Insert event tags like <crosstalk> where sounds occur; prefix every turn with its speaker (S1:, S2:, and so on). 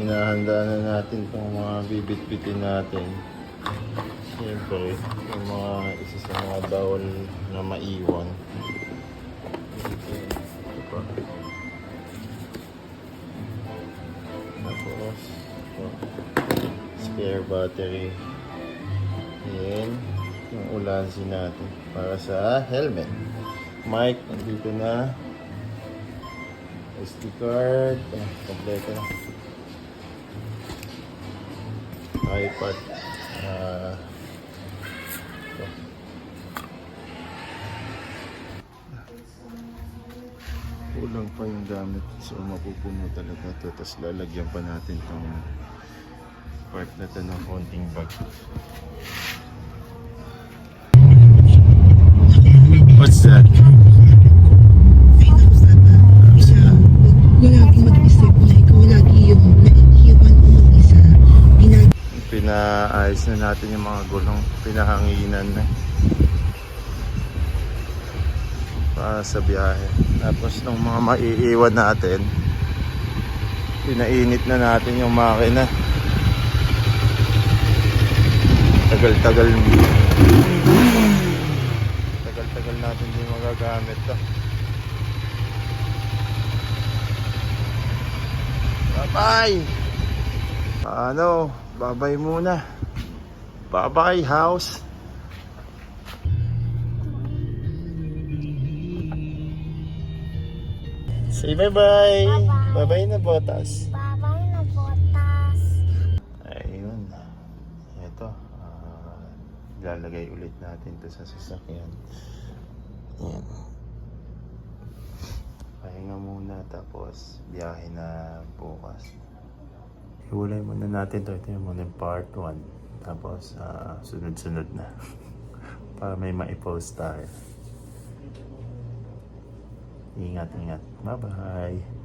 S1: hinahanda na natin itong mga bibit-bitin natin. Siyempre, yung mga isa sa mga bawal na maiwan. Ito, pa. Tapos, spare battery. Yan, yung ulansi natin para sa helmet. Mic, nandito na. SD card, ah, kompleto na. iPad. Ah, ito. Kulang pa yung gamit. So mapupuno talaga to. Tapos lalagyan pa natin tong part na to ng konting bag. Pinaayos na natin yung mga gulong. Pinahanginan na. Para sa biyahe. Tapos nung mga maiiwan natin, pinainit na natin yung makina. Tagal-tagal. Tagal-tagal natin din magagamit to. Bye-bye! Ano, babay muna. Bye-bye, house. Say bye-bye. Bye-bye na, botas.
S2: Babay na botas.
S1: Ayun. Ito. ah, lalagay ulit natin to sa sasakyan. Yan. Pahinga muna tapos biyahe na bukas. Iwalay muna natin to. Ito yung muna yung part 1. Tapos ah, sunod-sunod na. <laughs> Para may ma-post tayo. Ingat, ingat. Bye-bye.